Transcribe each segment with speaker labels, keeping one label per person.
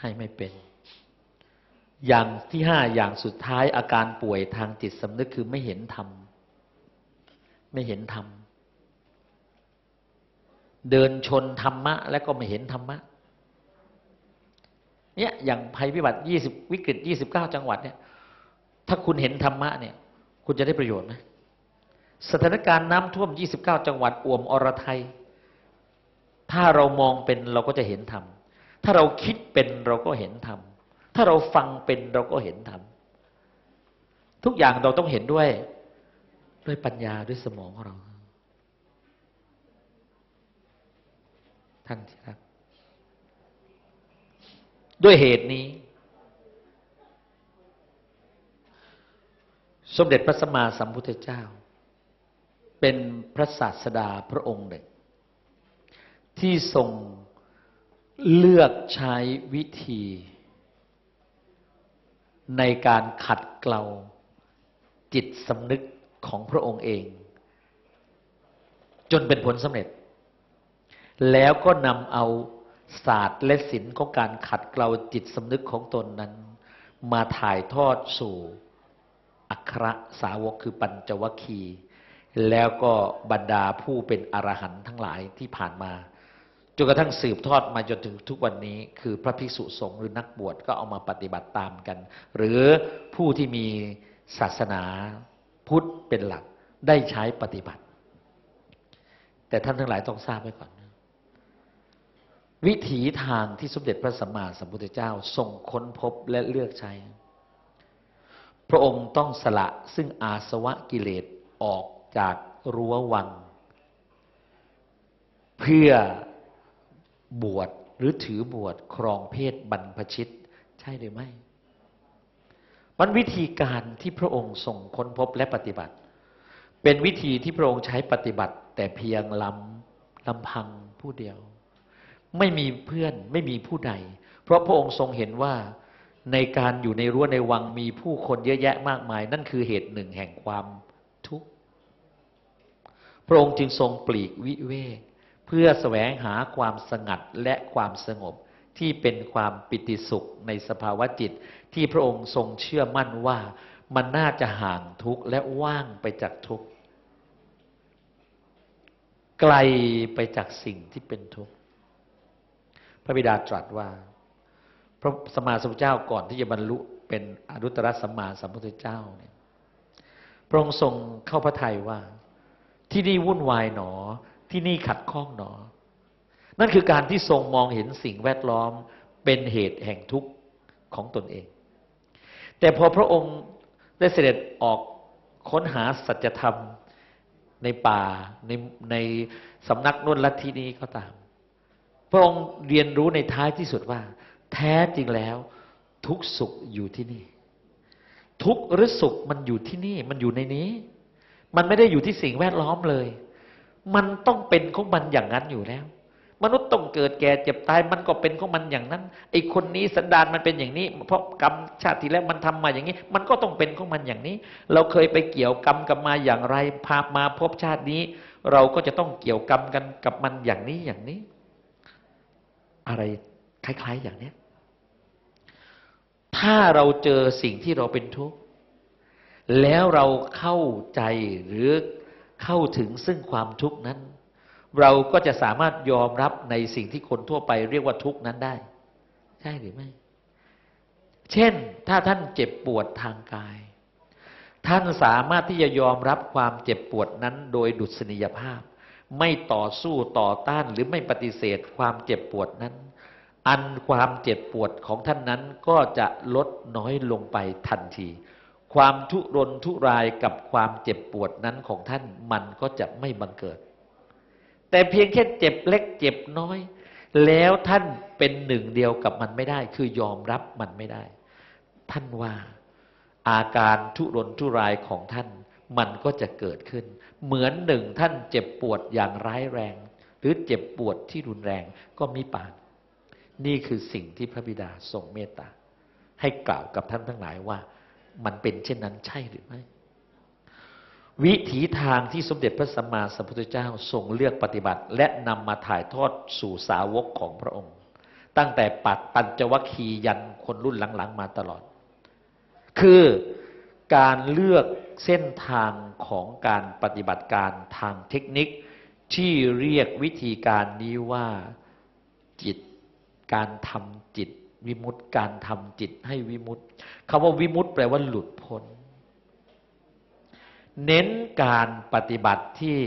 Speaker 1: ให้ไม่เป็น อย่างที่ห้าอย่างสุดท้ายอาการป่วยทางจิตสำนึกคือไม่เห็นธรรมไม่เห็นธรรมเดินชนธรรมะ แล้วก็ไม่เห็นธรรมะเนี่ยอย่างภัยพิบัติยี่สิบวิกฤตยี่สิบเก้าจังหวัดเนี่ย ถ้าคุณเห็นธรรมะเนี่ย คุณจะได้ประโยชน์ไหมสถานการณ์น้ำท่วมยี่สิบเก้าจังหวัดอ่วมอรไทย ถ้าเรามองเป็นเราก็จะเห็นธรรม ถ้าเราคิดเป็นเราก็เห็นธรรม ถ้าเราฟังเป็นเราก็เห็นธรรม ทุกอย่างเราต้องเห็นด้วย ด้วยปัญญาด้วยสมองของเรา ท่านที่รัก ด้วยเหตุนี้ สมเด็จพระสัมมาสัมพุทธเจ้า เป็นพระศาสดาพระองค์หนึ่งที่ทรง เลือกใช้วิธี ในการขัดเกลาจิตสำนึกของพระองค์เอง จนเป็นผลสำเร็จ แล้วก็นำเอาศาสตร์และศิลป์ของการขัดเกลาจิตสำนึกของตนนั้น มาถ่ายทอดสู่อัครสาวกคือปัญจวคี แล้วก็บรรดาผู้เป็นอรหันต์ทั้งหลายที่ผ่านมา จนกระทั่งสืบทอดมาจนถึงทุกวันนี้ คือพระภิกษุสงฆ์หรือนักบวชก็เอามาปฏิบัติตามกัน หรือผู้ที่มีศาสนาพุทธเป็นหลักได้ใช้ปฏิบัติ แต่ท่านทั้งหลายต้องทราบไว้ก่อน วิถีทางที่สมเด็จพระสัมมาสัมพุทธเจ้าทรงค้นพบและเลือกใช้ พระองค์ต้องสละซึ่งอาสวะกิเลสออกจากรั้ววัง เพื่อ บวชหรือถือบวชครองเพศบรรพชิต ใช่หรือไม่มันวิธีการที่พระองค์ทรงค้นพบและปฏิบัติ เป็นวิธีที่พระองค์ใช้ปฏิบัติ แต่เพียงลำลำพังผู้เดียว ไม่มีเพื่อนไม่มีผู้ใด เพราะพระองค์ทรงเห็นว่าในการอยู่ในรั้วในวังมีผู้คนเยอะแยะมากมาย นั่นคือเหตุหนึ่งแห่งความทุกข์พระองค์จึงทรงปลีกวิเวก เพื่อแสวงหาความสงัดและความสงบที่เป็นความปิติสุขในสภาวะจิต ที่พระองค์ทรงเชื่อมั่นว่ามันน่าจะห่างทุกข์และว่างไปจากทุกข์ไกลไปจากสิ่งที่เป็นทุกข์พระบิดาตรัสว่า พระสมมาสัมพุทธเจ้าก่อนที่จะบรรลุเป็นอนุตตรสัมมาสัมพุทธเจ้าเนี่ยพระองค์ทรงเข้าพระทัยว่า ที่นี่วุ่นวายหนอ ที่นี่ขัดข้องหนอ นั่นคือการที่ทรงมองเห็นสิ่งแวดล้อมเป็นเหตุแห่งทุกข์ของตนเอง แต่พอพระองค์ได้เสด็จออกค้นหาสัจธรรมในป่าในในสำนักนุ่นลัทธินี้ก็ตาม พระองค์เรียนรู้ในท้ายที่สุดว่า แท้จริงแล้ว ทุกสุขอยู่ที่นี่ ทุกหรือสุขมันอยู่ที่นี่ มันอยู่ในนี้ มันไม่ได้อยู่ที่สิ่งแวดล้อมเลย มันต้องเป็นของมันอย่างนั้นอยู่แล้ว มนุษย์ต้องเกิดแก่เจ็บตายมันก็เป็นของมันอย่างนั้นไอ้คนนี้สันดานมันเป็นอย่างนี้ เพราะกรรมชาติที่แล้วมันทำมาอย่างนี้ มันก็ต้องเป็นของมันอย่างนี้ เราเคยไปเกี่ยวกรรมกับมาอย่างไรพามาพบชาตินี้ เราก็จะต้องเกี่ยวกรรมกันกับมันอย่างนี้อย่างนี้ อะไรคล้าย ๆ อย่างนี้ถ้าเราเจอสิ่งที่เราเป็นทุกข์แล้วเราเข้าใจหรือ เข้าถึงซึ่งความทุกข์นั้น เราก็จะสามารถยอมรับในสิ่งที่คนทั่วไปเรียกว่าทุกข์นั้นได้ ใช่หรือไม่ เช่นถ้าท่านเจ็บปวดทางกาย ท่านสามารถที่จะยอมรับความเจ็บปวดนั้นโดยดุษณียภาพ ไม่ต่อสู้ต่อต้านหรือไม่ปฏิเสธความเจ็บปวดนั้น อันความเจ็บปวดของท่านนั้นก็จะลดน้อยลงไปทันที ความทุรนทุรายกับความเจ็บปวดนั้นของท่านมันก็จะไม่บังเกิด แต่เพียงแค่เจ็บเล็กเจ็บน้อย แล้วท่านเป็นหนึ่งเดียวกับมันไม่ได้ คือยอมรับมันไม่ได้ ท่านว่าอาการทุรนทุรายของท่านมันก็จะเกิดขึ้น เหมือนหนึ่งท่านเจ็บปวดอย่างร้ายแรง หรือเจ็บปวดที่รุนแรงก็มีปานนี่คือสิ่งที่พระบิดาทรงเมตตาให้กล่าวกับท่านทั้งหลายว่า มันเป็นเช่นนั้นใช่หรือไม่วิถีทางที่สมเด็จพระสัมมาสัมพุทธเจ้าทรงเลือกปฏิบัติ และนำมาถ่ายทอดสู่สาวกของพระองค์ ตั้งแต่ปัดปัญจวัคคีย์ยันคนรุ่นหลัง ๆ มาตลอด คือการเลือกเส้นทางของการปฏิบัติการทางเทคนิค ที่เรียกวิธีการนี้ว่าจิต การทำจิต วิมุตติการทำจิตให้วิมุตติคำว่าวิมุตติแปลว่าหลุดพ้น เน้นการปฏิบัติที่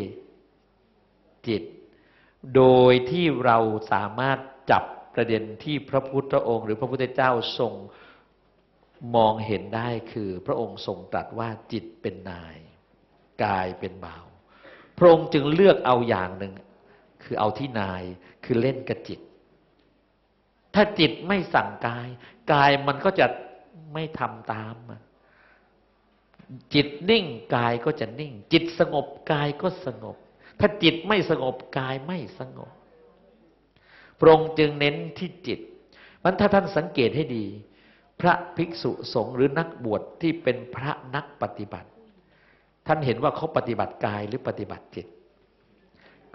Speaker 1: จิต โดยที่เราสามารถจับประเด็นที่พระพุทธองค์ หรือพระพุทธเจ้าทรงมองเห็นได้คือพระองค์ทรงตรัสว่าจิตเป็นนาย กายเป็นบ่าวพระองค์จึงเลือกเอาอย่างหนึ่งคือเอาที่นายคือเล่นกับจิต ถ้าจิตไม่สั่งกาย กายมันก็จะไม่ทำตาม จิตนิ่งกายก็จะนิ่ง จิตสงบกายก็สงบ ถ้าจิตไม่สงบกายไม่สงบพระองค์จึงเน้นที่จิตมันถ้าท่านสังเกตให้ดี พระภิกษุสงฆ์หรือนักบวชที่เป็นพระนักปฏิบัติ ท่านเห็นว่าเขาปฏิบัติกายหรือปฏิบัติจิต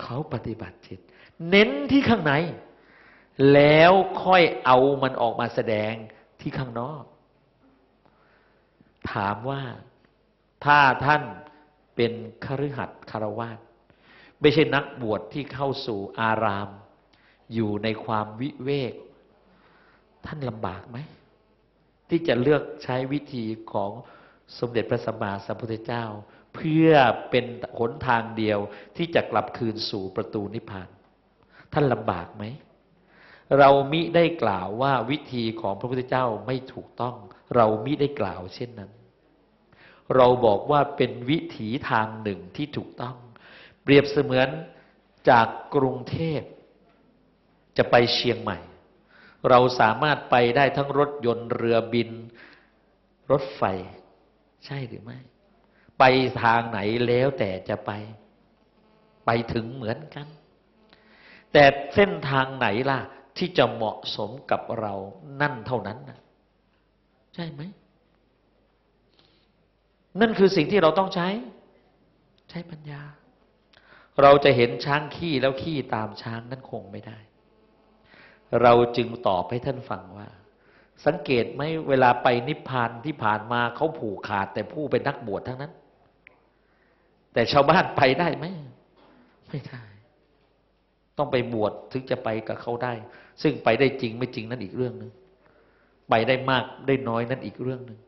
Speaker 1: เขาปฏิบัติจิต เน้นที่ข้างใน แล้วค่อยเอามันออกมาแสดงที่ข้างนอก ถามว่าถ้าท่านเป็นคฤหัสถ์คารวาสไม่ใช่นักบวชที่เข้าสู่อาราม อยู่ในความวิเวก ท่านลำบากไหม ที่จะเลือกใช้วิธีของสมเด็จพระสัมมาสัมพุทธเจ้า เพื่อเป็นหนทางเดียวที่จะกลับคืนสู่ประตูนิพพาน ท่านลำบากไหม เรามิได้กล่าวว่าวิธีของพระพุทธเจ้าไม่ถูกต้อง เรามิได้กล่าวเช่นนั้น เราบอกว่าเป็นวิถีทางหนึ่งที่ถูกต้อง เปรียบเสมือนจากกรุงเทพ จะไปเชียงใหม่ เราสามารถไปได้ทั้งรถยนต์เรือบิน รถไฟ ใช่หรือไม่ ไปทางไหนแล้วแต่จะไป ไปถึงเหมือนกัน แต่เส้นทางไหนล่ะ ที่จะเหมาะสมกับเรานั่นเท่านั้นนะใช่ไหม นั่นคือสิ่งที่เราต้องใช้ ใช้ปัญญา เราจะเห็นช้างขี้แล้วขี้ตามช้างนั่นคงไม่ได้ เราจึงตอบให้ท่านฟังว่า สังเกตไหมเวลาไปนิพพานที่ผ่านมาเขาผูกขาด แต่ผู้เป็นนักบวชทั้งนั้น แต่ชาวบ้านไปได้ไหมไม่ได้ต้องไปบวชถึงจะไปกับเขาได้ ซึ่งไปได้จริงไม่จริงนั่นอีกเรื่องหนึ่งไปได้มากได้น้อยนั่นอีกเรื่องหนึ่ง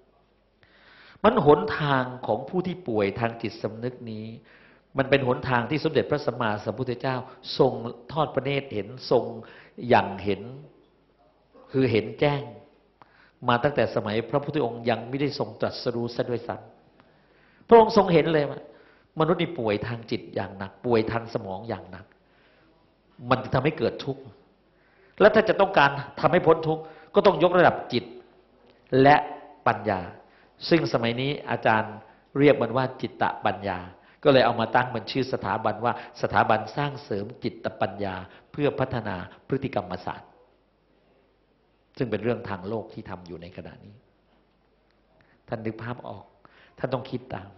Speaker 1: มันหนทางของผู้ที่ป่วยทางจิตสำนึกนี้ มันเป็นหนทางที่สมเด็จพระสัมมาสัมพุทธเจ้า ทรงทอดพระเนตรเห็นทรงอย่างเห็น คือเห็นแจ้ง มาตั้งแต่สมัยพระพุทธองค์ยังไม่ได้ทรงตรัสรู้ซะด้วยซ้ำพระองค์ทรงเห็นเลยว่ามนุษย์นี่ป่วยทางจิตอย่างหนัก ป่วยทางสมองอย่างหนัก มันจะทำให้เกิดทุกข์ และถ้าจะต้องการทำให้พ้นทุกข์ก็ต้องยกระดับจิต และปัญญา ซึ่งสมัยนี้อาจารย์เรียกมันว่าจิตตะปัญญา ก็เลยเอามาตั้งมันชื่อสถาบันว่าสถาบันสร้างเสริมจิตตปัญญา เพื่อพัฒนาพฤติกรรมศาสตร์ ซึ่งเป็นเรื่องทางโลกที่ทำอยู่ในขณะนี้ ท่านนึกภาพออก ท่านต้องคิดตาม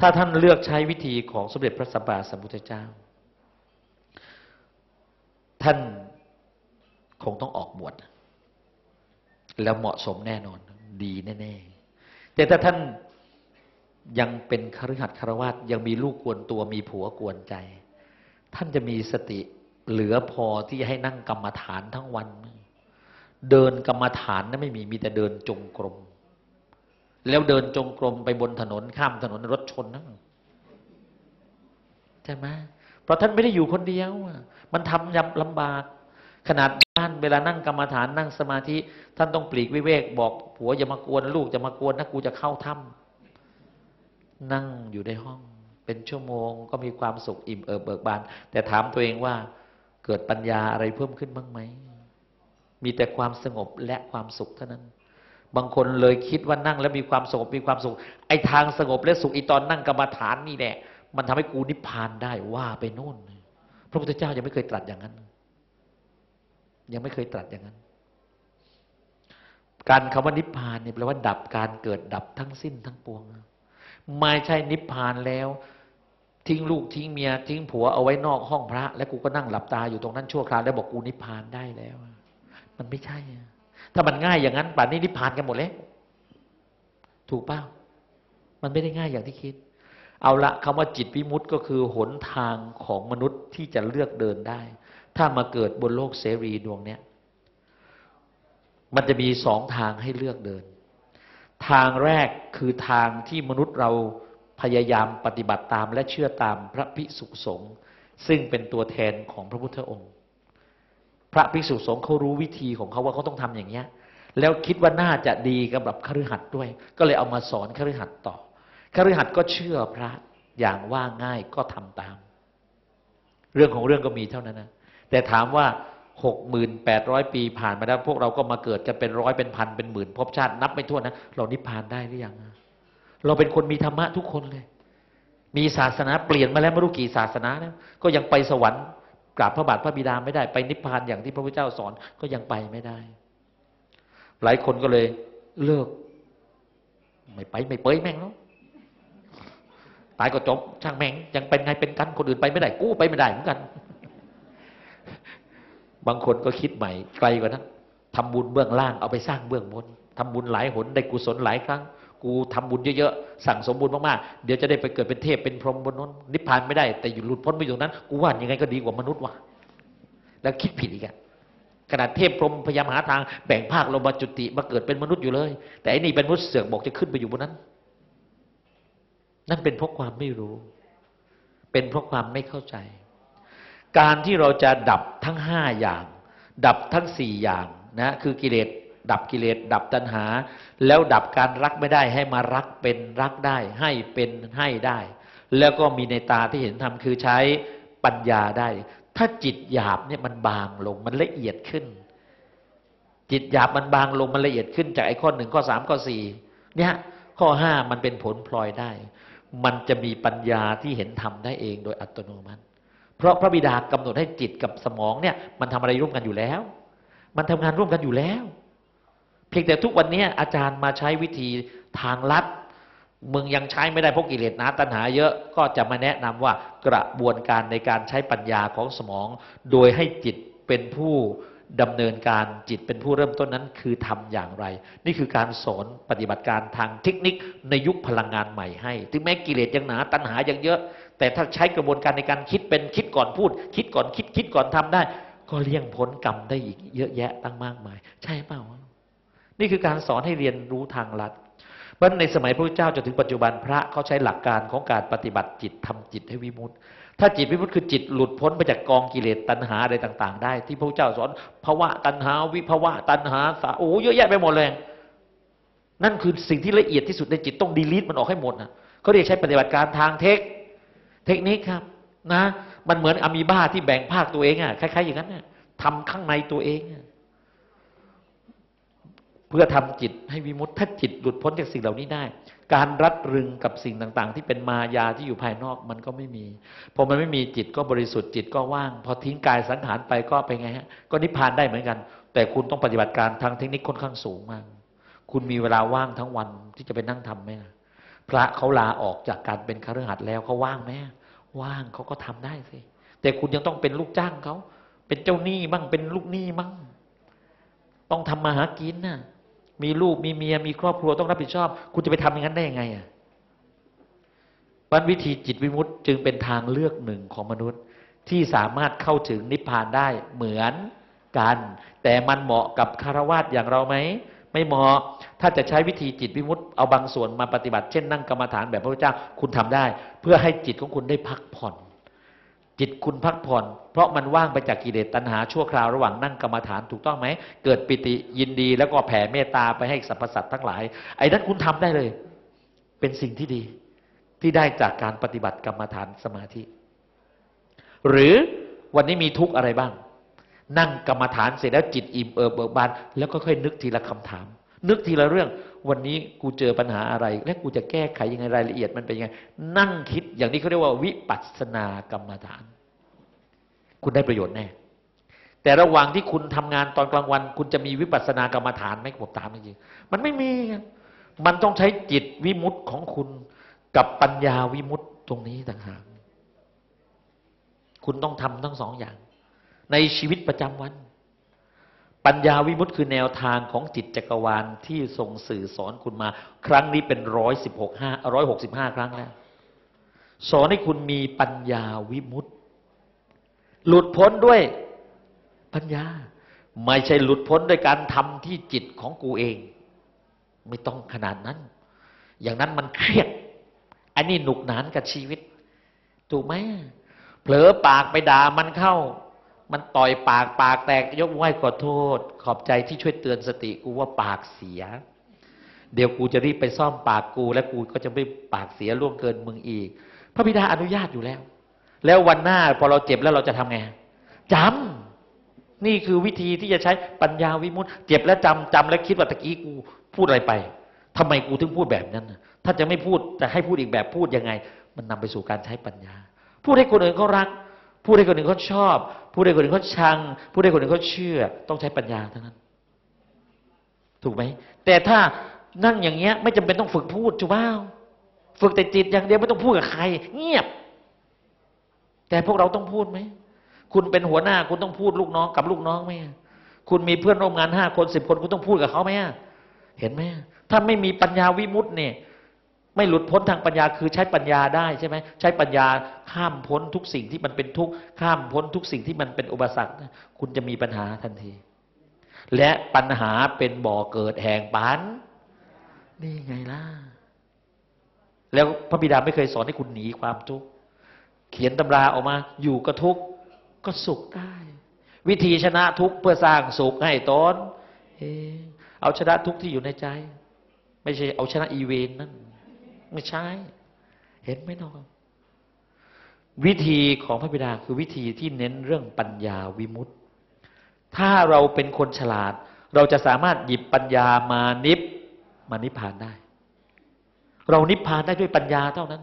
Speaker 1: ถ้าท่านเลือกใช้วิธีของสมเด็จพระสัมมาสัมพุทธเจ้า ท่าน คงต้องออกบวชแล้วเหมาะสมแน่นอน ดีแน่ๆแต่ถ้าท่านยังเป็นคฤหัสถ์คารวาสยังมีลูกกวนตัวมีผัวกวนใจ ท่านจะมีสติเหลือพอที่จะให้นั่งกรรมฐานทั้งวัน เดินกรรมฐานนั้นไม่มีมีแต่เดินจงกรม แล้วเดินจงกรมไปบนถนนข้ามถนนรถชนนั่นใช่ไหมเพราะท่านไม่ได้อยู่คนเดียว มันทำยำลำบาก ขนาดบ้านเวลานั่งกรรมฐานนั่งสมาธิ ท่านต้องปลีกวิเวก บอกผัวอย่ามากวนลูกจะมากวนนะกูจะเข้าถ้ำนั่งอยู่ในห้อง เป็นชั่วโมงก็มีความสุขอิ่มเอิบเบิกบาน แต่ถามตัวเองว่าเกิดปัญญาอะไรเพิ่มขึ้นบ้างไหม มีแต่ความสงบและความสุขเท่านั้น บางคนเลยคิดว่านั่งแล้วมีความสงบมีความสุข ไอ้ทางสงบและสุขอีตอนนั่งกรรมฐานนี่แหละมันทำให้กูนิพพานได้ว่าไปโน่น พระพุทธเจ้ายังไม่เคยตรัสอย่างนั้น ยังไม่เคยตรัสอย่างนั้น การคำว่านิพพานเนี่ยแปลว่า ดับการเกิดดับทั้งสิ้นทั้งปวง ไม่ใช่นิพพานแล้ว ทิ้งลูกทิ้งเมีย ทิ้งผัวเอาไว้นอกห้องพระ แล้วกูก็นั่งหลับตาอยู่ตรงนั้นชั่วคราวแล้วบอกกูนิพพานได้แล้ว มันไม่ใช่ ถ้ามันง่ายอย่างนั้นป่านนี้นิพพานกันหมดแล้วถูกเปล่ามันไม่ได้ง่ายอย่างที่คิด เอาละคำว่าจิตวิมุตต์ก็คือหนทางของมนุษย์ที่จะเลือกเดินได้ ถ้ามาเกิดบนโลกเสรีดวงเนี้ยมันจะมีสองทางให้เลือกเดิน ทางแรกคือทางที่มนุษย์เราพยายามปฏิบัติตามและเชื่อตามพระภิกษุสงฆ์ซึ่งเป็นตัวแทนของพระพุทธองค์ พระภิกษุสงฆ์เขารู้วิธีของเขาว่าเขาต้องทำอย่างเนี้ย แล้วคิดว่าน่าจะดีกับแบบคฤหัสถ์ด้วย ก็เลยเอามาสอนคฤหัสถ์ต่อคฤหัสถ์ก็เชื่อพระอย่างว่าง่ายก็ทำตาม เรื่องของเรื่องก็มีเท่านั้นนะ แต่ถามว่าหกหมื่นแปดร้อยปีผ่านมาแล้ว พวกเราก็มาเกิดกันเป็นร้อยเป็นพันเป็นหมื่นภพชาตินับไม่ถ้วนนะเรานิพพานได้หรือยังเราเป็นคนมีธรรมะทุกคนเลย มีศาสนาเปลี่ยนมาแล้วไม่รู้กี่ศาสนาแล้วก็ยังไปสวรรค์กราบพระบาทพระบิดาไม่ได้ ไปนิพพานอย่างที่พระพุทธเจ้าสอนก็ยังไปไม่ได้ หลายคนก็เลยเลิก ไม่ไปไม่เปยแม่งแล้วตายก็จบช่างแม่งยังเป็นไงเป็นกันคนอื่นไปไม่ได้กู้ไปไม่ได้เหมือนกัน บางคนก็คิดใหม่ ไกลกว่านั้นทำบุญเบื้องล่างเอาไปสร้างเบื้องบนทำบุญหลายหนได้กุศลหลายครั้ง กูทำบุญเยอะๆ สั่งสมบุญมากๆ เดี๋ยวจะได้ไปเกิดเป็นเทพเป็นพรหมบนนั้นนิพพานไม่ได้ แต่อยู่หลุดพ้นไปอยู่ตรงนั้น กูว่ายังไงก็ดีกว่ามนุษย์ว่ะ แล้วคิดผิดอีกอะขนาดเทพพรหมพยายามหาทางแบ่งภาคลงมาจุติมาเกิดเป็นมนุษย์อยู่เลย แต่อันนี้เป็นมนุษย์เสือกบอกจะขึ้นไปอยู่บนนั้น นั่นเป็นเพราะความไม่รู้ เป็นเพราะความไม่เข้าใจ การที่เราจะดับทั้งห้าอย่าง ดับทั้งสี่อย่างนะคือกิเลสดับกิเลสดับตัณหา แล้วดับการรักไม่ได้ให้มารักเป็นรักได้ ให้เป็นให้ได้ แล้วก็มีในตาที่เห็นธรรมคือใช้ปัญญาได้ ถ้าจิตหยาบเนี่ยมันบางลงมันละเอียดขึ้น จิตหยาบมันบางลงมันละเอียดขึ้นจากไอ้ข้อหนึ่งข้อสามข้อสี่เนี่ยข้อห้ามันเป็นผลพลอยได้ มันจะมีปัญญาที่เห็นธรรมได้เองโดยอัตโนมัติ เพราะพระบิดากำหนดให้จิตกับสมองเนี่ย มันทำอะไรร่วมกันอยู่แล้ว มันทำงานร่วมกันอยู่แล้ว เพียงแต่ทุกวันนี้อาจารย์มาใช้วิธีทางลัดมึงยังใช้ไม่ได้เพราะกิเลสหนาตัณหาเยอะก็จะมาแนะนำว่ากระบวนการในการใช้ปัญญาของสมอง โดยให้จิตเป็นผู้ดำเนินการจิตเป็นผู้เริ่มต้นนั้นคือทำอย่างไร นี่คือการสอนปฏิบัติการทางเทคนิคในยุคพลังงานใหม่ให้ ถึงแม้กิเลสยังหนาตัณหายังเยอะ แต่ถ้าใช้กระบวนการในการคิดเป็นคิดก่อนพูด คิดก่อนคิดคิดก่อนทำได้ ก็เลี่ยงพ้นกรรมได้อีกเยอะแยะตั้งมากมาย ใช่เปล่า นี่คือการสอนให้เรียนรู้ทางลัดเพราะในสมัยพระเจ้าจนถึงปัจจุบันพระเขาใช้หลักการของการปฏิบัติจิตทำจิตให้วิมุตติ ถ้าจิตวิมุตติคือจิตหลุดพ้นไปจากกองกิเลสตัณหาอะไรต่าง ๆ ได้ ที่พระเจ้าสอนภาวะตัณหาวิภาวะตัณหาสาโอ้เยอะแยะไปหมดเลยนั่นคือสิ่งที่ละเอียดที่สุดในจิตต้องดีลีทมันออกให้หมดนะเขาเรียกใช้ปฏิบัติการทางเทค เทคนิคครับนะ มันเหมือนอะมีบ้าที่แบ่งภาคตัวเองอะคล้ายๆอย่างนั้นน่ะทำข้างในตัวเองเพื่อทำจิตให้วิมุตติถ้าจิตหลุดพ้นจากสิ่งเหล่านี้ได้ การรัดรึงกับสิ่งต่าง ๆ ที่เป็นมายาที่อยู่ภายนอกมันก็ไม่มีพอมันไม่มีจิตก็บริสุทธิ์จิตก็ว่าง พอทิ้งกายสังขารไปก็ไปไงฮะก็นิพพานได้เหมือนกัน แต่คุณต้องปฏิบัติการทางเทคนิคค่อนข้างสูงมาก คุณมีเวลาว่างทั้งวันที่จะไปนั่งทำไหมล่ะ พระเขาลาออกจากการเป็นคฤหัสถ์แล้วเขาว่างไหมว่างเขาก็ทำได้สิ แต่คุณยังต้องเป็นลูกจ้างเขาเป็นเจ้าหนี้บ้างเป็นลูกหนี้บ้างต้องทำมาหากินน่ะมีลูกมีเมียมีครอบครัวต้องรับผิดชอบ คุณจะไปทำอย่างนั้นได้ยังไงอะวันวิธีจิตวิมุตต์จึงเป็นทางเลือกหนึ่งของมนุษย์ ที่สามารถเข้าถึงนิพพานได้เหมือนกัน แต่มันเหมาะกับคารวะอย่างเราไหม ไม่เหมาะถ้าจะใช้วิธีจิตวิมุตต์เอาบางส่วนมาปฏิบัติเช่นนั่งกรรมฐานแบบพระพุทธเจ้าคุณทำได้ เพื่อให้จิตของคุณได้พักผ่อน จิตคุณพักผ่อน เพราะมันว่างไปจากกิเลสตัณหาชั่วคราวระหว่างนั่งกรรมฐานถูกต้องไหมเกิดปิติยินดีแล้วก็แผ่เมตตาไปให้สรรพสัตว์ทั้งหลาย ไอ้นั้นคุณทำได้เลย เป็นสิ่งที่ดีที่ได้จากการปฏิบัติกรรมฐานสมาธิ หรือวันนี้มีทุกข์อะไรบ้าง นั่งกรรมฐานเสร็จแล้วจิตอิ่มเอิบเบิกบานแล้วก็ค่อยนึกทีละคำถาม นึกทีละเรื่อง วันนี้กูเจอปัญหาอะไร และกูจะแก้ไขยังไงรายละเอียดมันเป็นยังไง นั่งคิดอย่างนี้เขาเรียกว่าวิปัสสนากรรมฐาน คุณได้ประโยชน์แน่แต่ระหว่างที่คุณทำงานตอนกลางวัน คุณจะมีวิปัสสนากรรมฐานไหมผมถามจริงมันไม่มี มันต้องใช้จิตวิมุตต์ของคุณ กับปัญญาวิมุตต์ตรงนี้ต่างหากคุณต้องทำทั้งสองอย่าง ในชีวิตประจำวัน ปัญญาวิมุตติคือแนวทางของจิตจักรวาลที่ทรงสื่อสอนคุณมา ครั้งนี้เป็นร้อยสิบหกห้าร้อยหกสิบห้าครั้งแล้ว สอนให้คุณมีปัญญาวิมุตติหลุดพ้นด้วยปัญญา ไม่ใช่หลุดพ้นด้วยการทำที่จิตของกูเอง ไม่ต้องขนาดนั้น อย่างนั้นมันเครียด อันนี้หนุกหนานกับชีวิต ถูกไหมเผลอปากไปด่ามันเข้า มันต่อยปากปากแตกยกไหว้ขอโทษ ขอบใจที่ช่วยเตือนสติกูว่าปากเสีย เดี๋ยวกูจะรีบไปซ่อมปากกู และกูก็จะไม่ปากเสียล่วงเกินมึงอีก พระบิดาอนุญาตอยู่แล้ว แล้ววันหน้าพอเราเจ็บแล้วเราจะทำไงจำนี่คือวิธีที่จะใช้ปัญญาวิมุตติเจ็บแล้วจำจำแล้วคิดว่าตะกี้กูพูดอะไรไปทำไมกูถึงพูดแบบนั้นถ้าจะไม่พูดจะให้พูดอีกแบบพูดยังไง มันนำไปสู่การใช้ปัญญา พูดให้คนอื่นเขารัก พูดให้คนอื่นเขาชอบพูดให้คนอื่นเขาชังพูดให้คนอื่นเขาเชื่อ ต้องใช้ปัญญาเท่านั้น ถูกไหม แต่ถ้านั่งอย่างเงี้ย ไม่จำเป็นต้องฝึกพูดจูบ้าฝึกแต่จิตอย่างเดียวไม่ต้องพูดกับใคร เงียบ แต่พวกเราต้องพูดไหม คุณเป็นหัวหน้าคุณต้องพูดลูกน้องกับลูกน้องไหมคุณมีเพื่อนร่วมงานห้าคนสิบคนคุณต้องพูดกับเขาไหมเห็นไหมถ้าไม่มีปัญญาวิมุตต์เนี่ย ไม่หลุดพ้นทางปัญญาคือใช้ปัญญาได้ใช่ไหมใช้ปัญญาข้ามพ้นทุกสิ่งที่มันเป็นทุกข์ข้ามพ้นทุกสิ่งที่มันเป็นอุปสรรคคุณจะมีปัญหาทันที และปัญหาเป็นบ่อเกิดแห่งปันนี่ไงล่ะแล้วพระบิดาไม่เคยสอนให้คุณหนีความทุกข์เขียนตำราออกมา อยู่กับทุกข์ก็สุขได้ วิธีชนะทุกข์เพื่อสร้างสุขให้ตนเออเอาชนะทุกข์ที่อยู่ในใจ ไม่ใช่เอาชนะอีเวนนั่น ไม่ใช่ เห็นไหมน้องวิธีของพระบิดาคือวิธีที่เน้นเรื่องปัญญาวิมุตติถ้าเราเป็นคนฉลาด เราจะสามารถหยิบปัญญามานิพมานิพพานได้ เรานิพพานได้ด้วยปัญญาเท่านั้น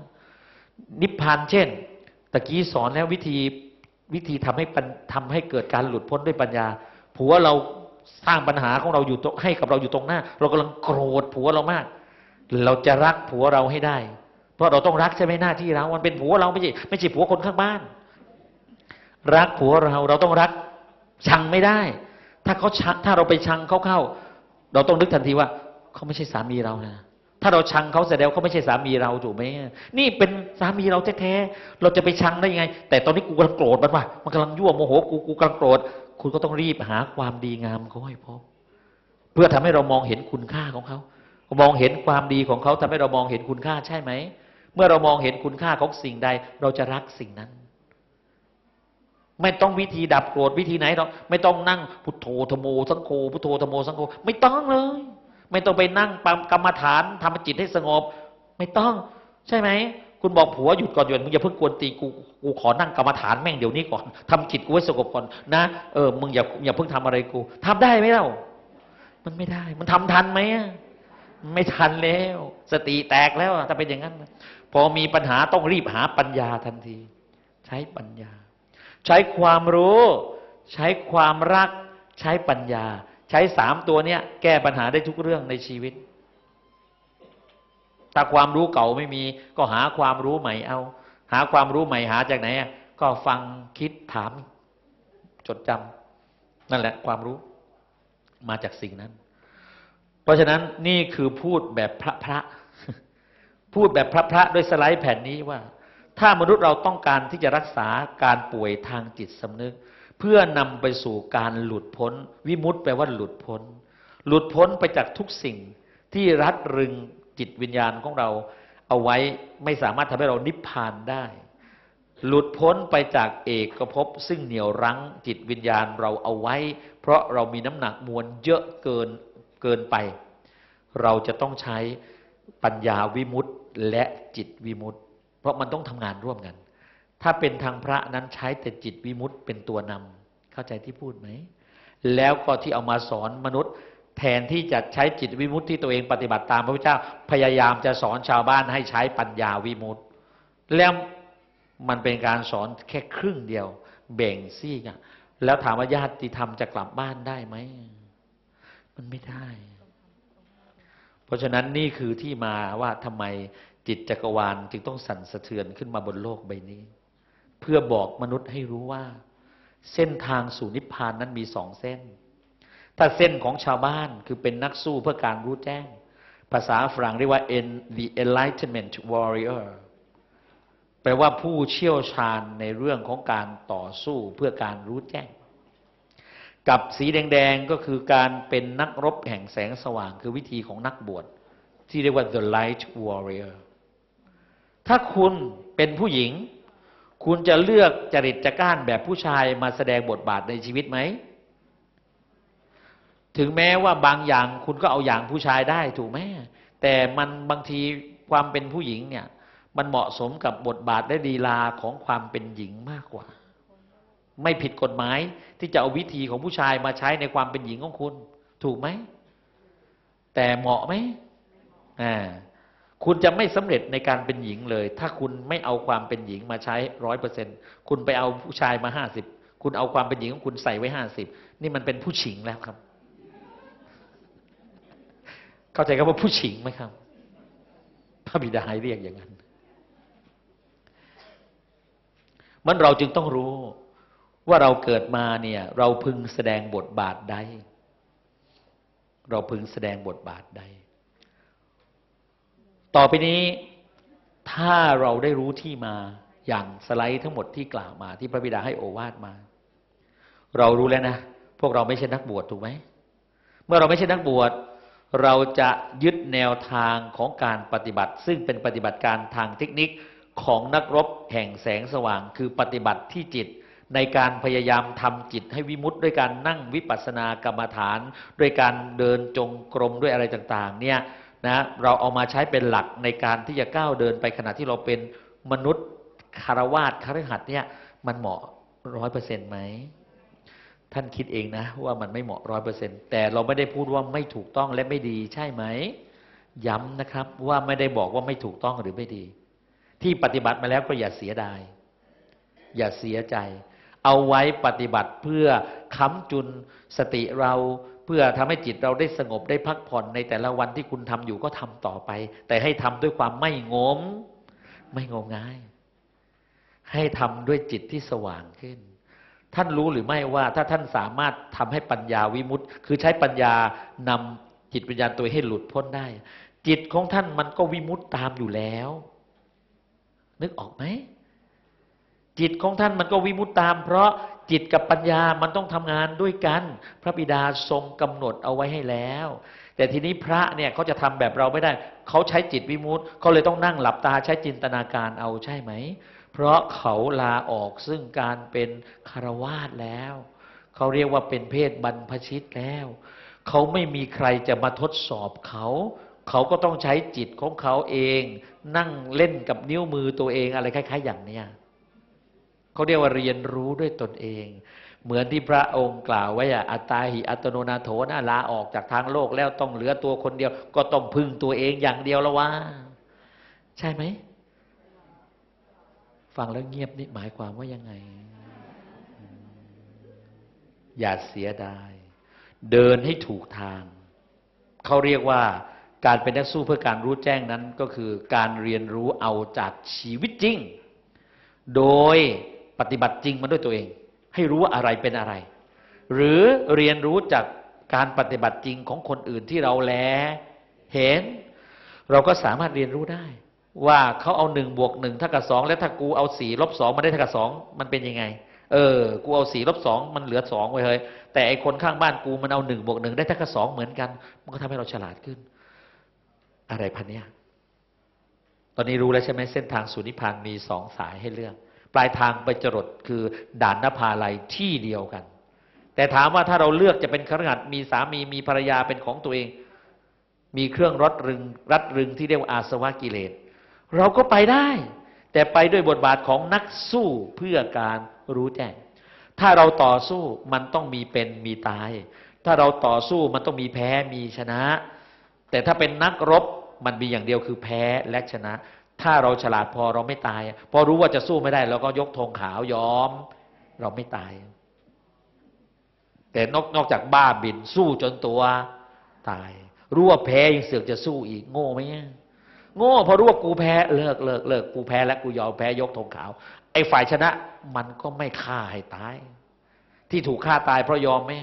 Speaker 1: นิพพานเช่นตะกี้สอนแล้ววิธีวิธีทำให้ทำให้เกิดการหลุดพ้นด้วยปัญญา ผัวเราสร้างปัญหาของเราอยู่ให้กับเราอยู่ตรงหน้า เรากำลังโกรธผัวเรามาก เราจะรักผัวเราให้ได้ เพราะเราต้องรักใช่ไหมหน้าที่เรา มันเป็นผัวเราไม่ใช่ไม่ใช่ผัวคนข้างบ้าน รักผัวเราเราต้องรักชังไม่ได้ ถ้าเขาถ้าเราไปชังเขาเข้า เราต้องนึกทันทีว่าเขาไม่ใช่สามีเรานะถ้าเราชังเขาแสดงเขาไม่ใช่สามีเราถูกไหมนี่เป็นสามีเราแท้ๆเราจะไปชังได้ยังไง แต่ตอนนี้กูกำลังโกรธมันว่ะมันกำลังยั่วโมโหกูกูกำลังโกรธคุณก็ต้องรีบหาความดีงามเขาให้พบเพื่อทำให้เรามองเห็นคุณค่าของเขา มองเห็นความดีของเขาทำให้เรามองเห็นคุณค่าใช่ไหม เมื่อเรามองเห็นคุณค่าของสิ่งใด เราจะรักสิ่งนั้น ไม่ต้องวิธีดับโกรธวิธีไหนหรอกไม่ต้องนั่งพุทโธธโมสังโฆพุทโธธโมสังโฆไม่ต้องเลย ไม่ต้องไปนั่งปั๊มกรรมฐานทำจิตให้สงบ ไม่ต้อง ใช่ไหมคุณบอกผัวหยุดก่อนหยุดมึงอย่าเพิ่งกวนตีกูกูขอนั่งกรรมฐานแม่งเดี๋ยวนี้ก่อนทำจิตกูให้สงบก่อนนะเออมึงอย่าอย่าเพิ่งทำอะไรกูทำได้ไหมเล่ามันไม่ได้ มันทำทันไหม ไม่ทันแล้ว สติแตกแล้วถ้าเป็นอย่างนั้น พอมีปัญหาต้องรีบหาปัญญาทันที ใช้ปัญญา ใช้ความรู้ ใช้ความรัก ใช้ปัญญา ใช้สามตัวเนี้ย แก้ปัญหาได้ทุกเรื่องในชีวิต ถ้าความรู้เก่าไม่มี ก็หาความรู้ใหม่เอา หาความรู้ใหม่หาจากไหนก็ฟังคิดถาม จดจำนั่นแหละ ความรู้มาจากสิ่งนั้น ราะฉะนั้นนี่คือพูดแบบพระพระพูดแบบพระพระด้วยสไลด์แผ่นนี้ว่า ถ้ามนุษย์เราต้องการที่จะรักษาการป่วยทางจิตสำนึก เพื่อนำไปสู่การหลุดพ้น วิมุตต์แปลว่าหลุดพ้น หลุดพ้นไปจากทุกสิ่งที่รัดรึงจิตวิญญาณของเราเอาไว้ไม่สามารถทำให้เรานิพพานได้ หลุดพ้นไปจากเอกภพซึ่งเหนี่ยวรั้งจิตวิญญาณเราเอาไว้ เพราะเรามีน้ำหนักมวลเยอะเกิน เกินไป เราจะต้องใช้ปัญญาวิมุตต์และจิตวิมุตต์เพราะมันต้องทำงานร่วมกัน ถ้าเป็นทางพระนั้นใช้แต่จิตวิมุตต์เป็นตัวนำเข้าใจที่พูดไหม แล้วก็ที่เอามาสอนมนุษย์ แทนที่จะใช้จิตวิมุตต์ที่ตัวเองปฏิบัติตามพระพุทธเจ้าพยายามจะสอนชาวบ้านให้ใช้ปัญญาวิมุตต์แล้วมันเป็นการสอนแค่ครึ่งเดียวแบ่งซี่กันแล้วถามว่าญาติธรรมจะกลับบ้านได้ไหม มันไม่ได้ เพราะฉะนั้นนี่คือที่มาว่าทำไมจิตจักรวาลจึงต้องสั่นสะเทือนขึ้นมาบนโลกใบนี้ เพื่อบอกมนุษย์ให้รู้ว่า เส้นทางสู่นิพพานนั้นมีสองเส้น ถ้าเส้นของชาวบ้านคือเป็นนักสู้เพื่อการรู้แจ้ง ภาษาฝรั่งเรียกว่า en the enlightenment warrior แปลว่าผู้เชี่ยวชาญในเรื่องของการต่อสู้เพื่อการรู้แจ้ง กับสีแดงๆก็คือการเป็นนักรบแห่งแสงสว่าง คือวิธีของนักบวชที่เรียกว่า the light warrior ถ้าคุณเป็นผู้หญิง คุณจะเลือกจริตจักร้านแบบผู้ชายมาแสดงบทบาทในชีวิตไหม ถึงแม้ว่าบางอย่างคุณก็เอาอย่างผู้ชายได้ถูกไหมแต่มันบางทีความเป็นผู้หญิงเนี่ย มันเหมาะสมกับบทบาทและดีลาของความเป็นหญิงมากกว่า ไม่ผิดกฎหมาย ที่จะเอาวิธีของผู้ชายมาใช้ในความเป็นหญิงของคุณ ถูกไหม แต่เหมาะไหมอ่าคุณจะไม่สำเร็จในการเป็นหญิงเลย ถ้าคุณไม่เอาความเป็นหญิงมาใช้ร้อยเปอร์เซ็นคุณไปเอาผู้ชายมาห้าสิบคุณเอาความเป็นหญิงของคุณใส่ไว้ห้าสิบนี่มันเป็นผู้ฉิงแล้วครับ เข้าใจคำว่าผู้ฉิงไหมครับพระบิดาเรียกอย่างนั้น มันเราจึงต้องรู้ ว่าเราเกิดมาเนี่ยเราพึงแสดงบทบาทใด เราพึงแสดงบทบาทใด ต่อไปนี้ถ้าเราได้รู้ที่มาอย่างสไลด์ทั้งหมดที่กล่าวมา ที่พระบิดาให้โอวาทมา เรารู้แล้วนะ พวกเราไม่ใช่นักบวชถูกไหม เมื่อเราไม่ใช่นักบวชเราจะยึดแนวทางของการปฏิบัติ ซึ่งเป็นปฏิบัติการทางเทคนิคของนักรบแห่งแสงสว่าง คือปฏิบัติที่จิต ในการพยายามทำจิตให้วิมุตต์ด้วยการนั่งวิปัสสนากรรมฐาน ด้วยการเดินจงกรมด้วยอะไรต่างๆเนี่ยนะเราเอามาใช้เป็นหลักในการที่จะก้าวเดินไปขณะที่เราเป็นมนุษย์คารวาสคฤหัสเนี่ยมันเหมาะร้อยเปอร์เซ็นต์ไหมท่านคิดเองนะ ว่ามันไม่เหมาะร้อยเปอร์เซ็นต์แต่เราไม่ได้พูดว่าไม่ถูกต้องและไม่ดีใช่ไหม ย้ำนะครับว่าไม่ได้บอกว่าไม่ถูกต้องหรือไม่ดี ที่ปฏิบัติมาแล้วก็อย่าเสียดาย อย่าเสียใจ เอาไว้ปฏิบัติเพื่อค้ำจุนสติเราเพื่อทำให้จิตเราได้สงบได้พักผ่อนในแต่ละวันที่คุณทำอยู่ก็ทำต่อไป แต่ให้ทำด้วยความไม่งม ไม่งมงาย ให้ทำด้วยจิตที่สว่างขึ้น ท่านรู้หรือไม่ว่า ถ้าท่านสามารถทำให้ปัญญาวิมุตต์คือใช้ปัญญานำจิตวิญญาณตัวให้หลุดพ้นได้ จิตของท่านมันก็วิมุตต์ตามอยู่แล้ว นึกออกไหม จิตของท่านมันก็วิมุตตาม เพราะจิตกับปัญญามันต้องทำงานด้วยกัน พระบิดาทรงกำหนดเอาไว้ให้แล้ว แต่ทีนี้พระเนี่ยเขาจะทำแบบเราไม่ได้ เขาใช้จิตวิมุตต์เขาเลยต้องนั่งหลับตาใช้จินตนาการเอาใช่ไหม เพราะเขาลาออกซึ่งการเป็นคารวาสแล้ว เขาเรียกว่าเป็นเพศบรรพชิตแล้ว เขาไม่มีใครจะมาทดสอบเขาเขาก็ต้องใช้จิตของเขาเอง นั่งเล่นกับนิ้วมือตัวเองอะไรคล้าย ๆ อย่างเนี้ย เขาเรียกว่าเรียนรู้ด้วยตนเอง เหมือนที่พระองค์กล่าวไว้อะอัตตาหิอัตโนนาโถนะลาออกจากทางโลกแล้วต้องเหลือตัวคนเดียว ก็ต้องพึ่งตัวเองอย่างเดียวแล้วว่า ใช่ไหมฟังแล้วเงียบนี่หมายความว่ายังไง อย่าเสียดาย เดินให้ถูกทาง เขาเรียกว่าการเป็นนักสู้เพื่อการรู้แจ้งนั้นก็คือการเรียนรู้เอาจากชีวิตจริง โดย ปฏิบัติจริงมาด้วยตัวเอง ให้รู้ว่าอะไรเป็นอะไร หรือเรียนรู้จากการปฏิบัติจริงของคนอื่นที่เราแลเห็น เราก็สามารถเรียนรู้ได้ ว่าเขาเอาหนึ่งบวกหนึ่งเท่ากับสองแล้วถ้ากูเอาสี่ลบสองมันได้เท่ากับสองมันเป็นยังไง เออ กูเอาสี่ลบสองมันเหลือสองไว้เฮ้ยแต่ไอคนข้างบ้านกูมันเอาหนึ่งบวกหนึ่งได้เท่ากับสองเหมือนกัน มันก็ทำให้เราฉลาดขึ้น อะไรพันเนี้ยตอนนี้รู้แล้วใช่ไหมเส้นทางสุนิพานมีสองสายให้เลือก ปลายทางไปจรดคือด่านนภาลัยที่เดียวกัน แต่ถามว่าถ้าเราเลือกจะเป็นครหัสถ์มีสามีมีภรรยาเป็นของตัวเอง มีเครื่องรัดรึงรัดรึงที่เรียกว่าอาสวะกิเลส เราก็ไปได้ แต่ไปด้วยบทบาทของนักสู้เพื่อการรู้แจ้งถ้าเราต่อสู้มันต้องมีเป็นมีตาย ถ้าเราต่อสู้มันต้องมีแพ้มีชนะ แต่ถ้าเป็นนักรบมันมีอย่างเดียวคือแพ้และชนะ ถ้าเราฉลาดพอเราไม่ตาย พอรู้ว่าจะสู้ไม่ได้เราก็ยกธงขาวยอม เราไม่ตาย แต่นอกนอกจากบ้าบินสู้จนตัวตาย รู้ว่าแพ้ยังเสือกจะสู้อีกโง่ไหมโง่พอรู้ว่ากูแพ้เลิกเลิกเลิกกูแพ้แล้วกูยอมแพ้ยกธงขาว ไอ้ฝ่ายชนะ มันก็ไม่ฆ่าให้ตาย ที่ถูกฆ่าตายเพราะยอมไหม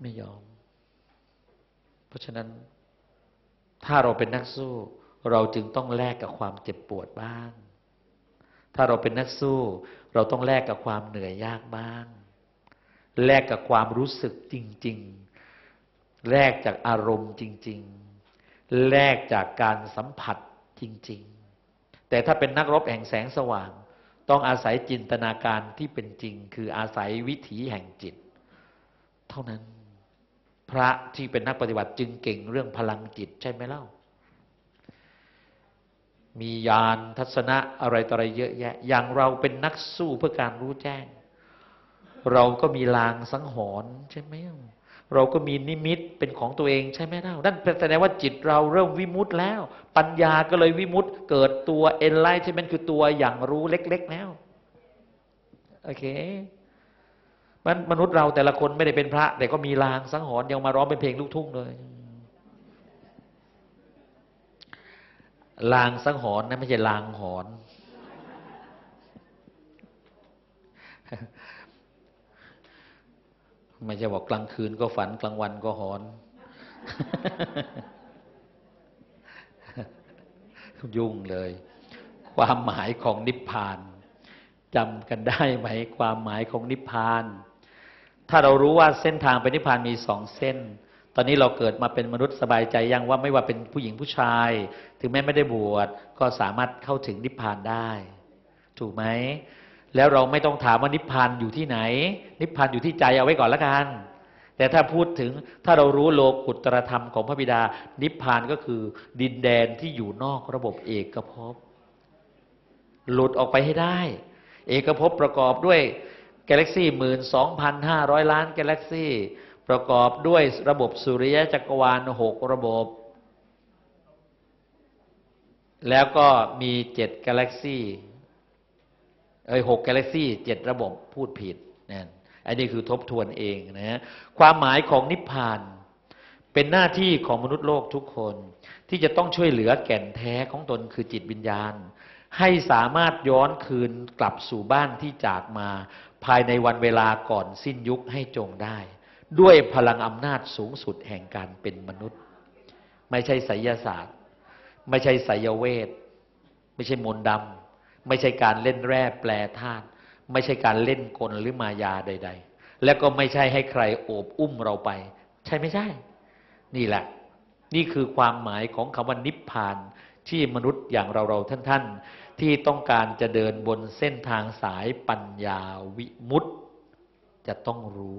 Speaker 1: ไม่ยอม เพราะฉะนั้น ถ้าเราเป็นนักสู้ เราจึงต้องแลกกับความเจ็บปวดบ้าง ถ้าเราเป็นนักสู้ เราต้องแลกกับความเหนื่อยยากบ้าง แลกกับความรู้สึกจริง ๆ แลกจากอารมณ์จริง ๆ แลกจากการสัมผัสจริง ๆ แต่ถ้าเป็นนักรบแห่งแสงสว่าง ต้องอาศัยจินตนาการที่เป็นจริง คืออาศัยวิถีแห่งจิต เท่านั้น พระที่เป็นนักปฏิบัติจึงเก่งเรื่องพลังจิตใช่ไหมเล่า มียานทัศนะอะไรต่ออะไรเยอะแยะ อย่างเราเป็นนักสู้เพื่อการรู้แจ้ง เราก็มีลางสังหรณ์ใช่ไหมเราก็มีนิมิตเป็นของตัวเองใช่ไหมเล่านั่นแสดงว่าจิตเราเริ่มวิมุตต์แล้ว ปัญญาก็เลยวิมุตต์เกิดตัวเอ็นไลท์ใช่ไหมคือตัวอย่างรู้เล็ก ๆ แล้วโอเคมันมนุษย์เราแต่ละคนไม่ได้เป็นพระ แต่ก็มีลางสังหรณ์ยังมาร้องเป็นเพลงลูกทุ่งเลย ลางสังหรณ์นะไม่ใช่ลางหอนไม่ใช่บอกกลางคืนก็ฝันกลางวันก็หอน ยุ่งเลย ความหมายของนิพพานจำกันได้ไหม ความหมายของนิพพาน ถ้าเรารู้ว่าเส้นทางไปนิพพานมีสองเส้น ตอนนี้เราเกิดมาเป็นมนุษย์สบายใจยังว่าไม่ว่าเป็นผู้หญิงผู้ชาย ถึงแม้ไม่ได้บวชก็สามารถเข้าถึงนิพพานได้ ถูกไหมแล้วเราไม่ต้องถามว่านิพพานอยู่ที่ไหน นิพพานอยู่ที่ใจเอาไว้ก่อนละกัน แต่ถ้าพูดถึงถ้าเรารู้โลกุตรธรรมของพระบิดา นิพพานก็คือดินแดนที่อยู่นอกระบบเอกภพหลุดออกไปให้ได้ เอกภพประกอบด้วยกาแล็กซี่หมื่นสองพันห้าร้อยล้านกาแล็กซี่ ประกอบด้วยระบบสุริยะจักรวาลหกระบบ แล้วก็มีเจ็ดกาแล็กซี่เอ้ยหกกาแล็กซี่เจ็ดระบบพูดผิดนั่นอันนี้คือทบทวนเองนะฮะความหมายของนิพพาน เป็นหน้าที่ของมนุษย์โลกทุกคน ที่จะต้องช่วยเหลือแก่นแท้ของตนคือจิตวิญญาณ ให้สามารถย้อนคืนกลับสู่บ้านที่จากมา ภายในวันเวลาก่อนสิ้นยุคให้จงได้ ด้วยพลังอำนาจสูงสุดแห่งการเป็นมนุษย์ ไม่ใช่ไสยศาสตร์ ไม่ใช่ไสยเวท ไม่ใช่มนต์ดำไม่ใช่การเล่นแร่แปลธาตุไม่ใช่การเล่นกลหรือมายาใด ๆ และก็ไม่ใช่ให้ใครโอบอุ้มเราไป ใช่ไม่ใช่ นี่แหละ นี่คือความหมายของคำว่านิพพานที่มนุษย์อย่างเราๆท่านๆ ที่ต้องการจะเดินบนเส้นทางสายปัญญาวิมุตติจะต้องรู้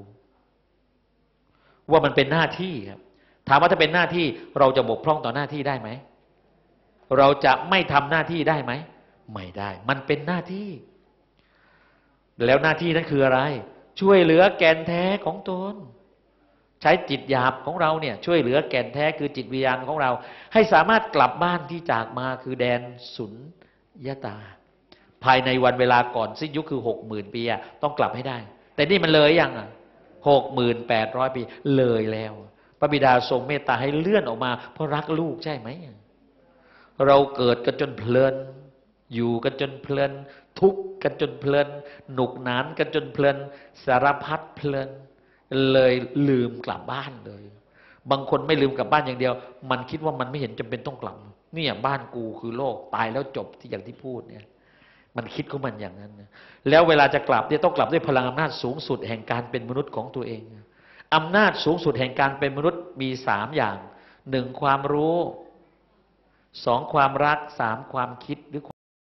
Speaker 1: ว่ามันเป็นหน้าที่ครับถามว่าถ้าเป็นหน้าที่เราจะบกพร่องต่อหน้าที่ได้ไหม เราจะไม่ทำหน้าที่ได้ไหม ไม่ได้ มันเป็นหน้าที่ แล้วหน้าที่นั้นคืออะไร ช่วยเหลือแกนแท้ของตน ใช้จิตหยาบของเราเนี่ย ช่วยเหลือแก่นแท้คือจิตวิญญาณของเรา ให้สามารถกลับบ้านที่จากมาคือแดนสุญญตา ภายในวันเวลาก่อนสิ้นยุคคือหกหมื่นปีต้องกลับให้ได้ แต่นี่มันเลยยังอะ หกหมื่นแปดร้อยปีเลยแล้ว พระบิดาทรงเมตตาให้เลื่อนออกมา เพราะรักลูกใช่ไหม เราเกิดกันจนเพลิน อยู่กันจนเพลิน ทุกข์กันจนเพลิน หนุกหนานกันจนเพลิน สารพัดเพลิน เลยลืมกลับบ้านเลย บางคนไม่ลืมกลับบ้านอย่างเดียว มันคิดว่ามันไม่เห็นจำเป็นต้องกลับ เนี่ยบ้านกูคือโลกตายแล้วจบที่อย่างที่พูดเนี่ย มันคิดของมันอย่างนั้นนะแล้วเวลาจะกลับเนี่ยต้องกลับด้วยพลังอำนาจสูงสุดแห่งการเป็นมนุษย์ของตัวเองอำนาจสูงสุดแห่งการเป็นมนุษย์มีสามอย่างหนึ่งความรู้สองความรักสามความคิดหรือ